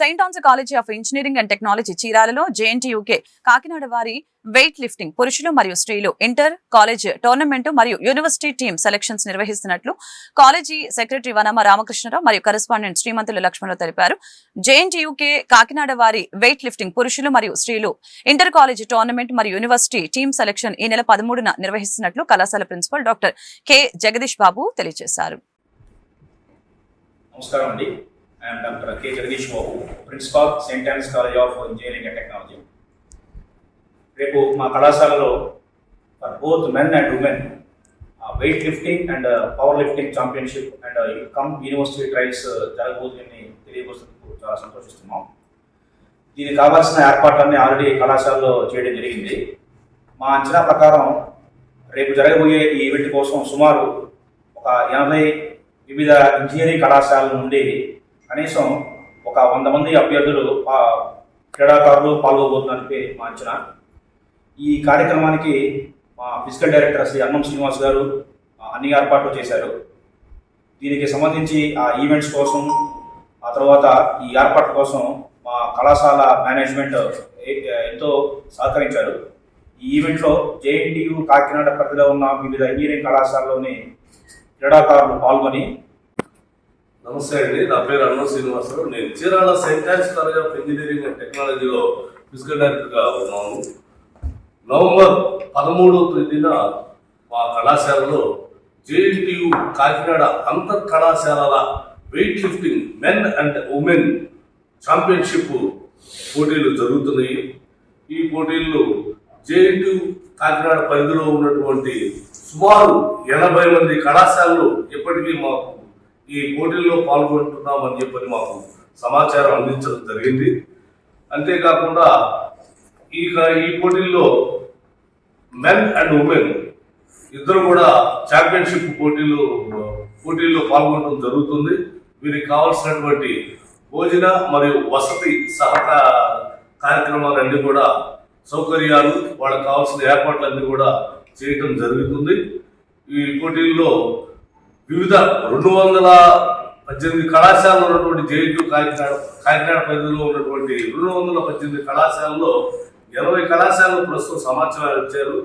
Saint Ann's college of engineering and technology చీరాలలో JNTUK Kakinada వారి weight lifting పురుషులు మరియు స్త్రీలు ఇంటర్ కాలేజ్ టోర్నమెంట్ మరియు యూనివర్సిటీ టీమ్ సెలక్షన్స్ నిర్వహిస్తున్నట్లు కాలేజీ సెక్రటరీ వనమ రామకృష్ణరావు మరియు కరెస్పాండెంట్ శ్రీమంతులు లక్ష్మణరావు తెలిపారు. జేఎన్టీయూకే కాకినాడ వారి వెయిట్ లిఫ్టింగ్ పురుషులు మరియు స్త్రీలు ఇంటర్ కాలేజ్ టోర్నమెంట్ మరియు యూనివర్సిటీ టీమ్ సెలక్షన్ ఈ నెల పదమూడున నిర్వహిస్తున్నట్లు కళాశాల principal doctor K. Jagadish Babu తెలియజేశారు. నమస్కారం అండి. I'm doctor K Jagadish Babu principal Saint Ann's college of engineering and technology రేపు మా కళాశాలలో for both men and women weight lifting and power lifting championship and cum university trials జరగబోతుందని తెలియబోతున్నందుకు చాలా సంతోషిస్తున్నాం. దీనికి కావాల్సిన ఏర్పాట్లన్నీ ఆల్రెడీ కళాశాలలో చేయడం జరిగింది. మా అంచనా ప్రకారం రేపు జరగబోయే ఈ ఈవెంట్ కోసం సుమారు ఒక ఎనభై వివిధ ఇంజనీరింగ్ కళాశాలల నుండి కనీసం ఒక వంద మంది అభ్యర్థులు క్రీడాకారులు పాల్గొబోతున్నారని మా అంచనా ఈ కార్యక్రమానికి మా ఫిజికల్ డైరెక్టర్ శ్రీ అన్నం శ్రీనివాస్ గారు అన్ని ఏర్పాట్లు చేశారు. దీనికి సంబంధించి ఆ ఈవెంట్స్ కోసం ఆ తర్వాత ఈ ఏర్పాట్ల కోసం మా కళాశాల మేనేజ్మెంట్ ఎంతో సహకరించారు. ఈ ఈవెంట్లో జేఎన్టీయు కాకినాడ పరిధిలో ఉన్న వివిధ ఇంజనీరింగ్ కళాశాలలోని క్రీడాకారులు పాల్గొని నమస్తే అండి. నా పేరు అన్నం శ్రీనివాసరావు. నేను Chirala Saint Ann's college of engineering and టెక్నాలజీలో ఫిజికల్ డైరెక్టర్గా ఉన్నాను. నవంబర్ పదమూడవ తేదీన మా కళాశాలలో జేఎన్టీయు కాకినాడ అంతర్ కళాశాలల weight lifting men and women championship పోటీలు జరుగుతున్నాయి. ఈ పోటీల్లో జేఎన్టీయు కాకినాడ పరిధిలో ఉన్నటువంటి సుమారు ఎనభై మంది కళాశాలలు ఇప్పటికీ మాకు ఈ పోటీల్లో పాల్గొంటున్నామని చెప్పని మాకు సమాచారం అందించడం జరిగింది. అంతేకాకుండా ఈ ఈ పోటీల్లో మెన్ అండ్ ఉమెన్ ఇద్దరు కూడా ఛాంపియన్షిప్ పోటీలు పోటీల్లో పాల్గొనడం జరుగుతుంది. వీరికి కావాల్సినటువంటి భోజన మరియు వసతి సహకార కార్యక్రమాలన్నీ కూడా సౌకర్యాలు వాళ్ళకి కావాల్సిన ఏర్పాట్లన్నీ కూడా చేయటం జరుగుతుంది. ఈ పోటీల్లో వివిధ రెండు వందల పద్దెనిమిది కళాశాలలో ఉన్నటువంటి జేఎన్యూ కాకినాడ కాకినాడ పరిధిలో ఉన్నటువంటి రెండు వందల పద్దెనిమిది కళాశాలలో ఇరవై కళాశాలలు ప్రస్తుతం సమాచారం ఇచ్చారు.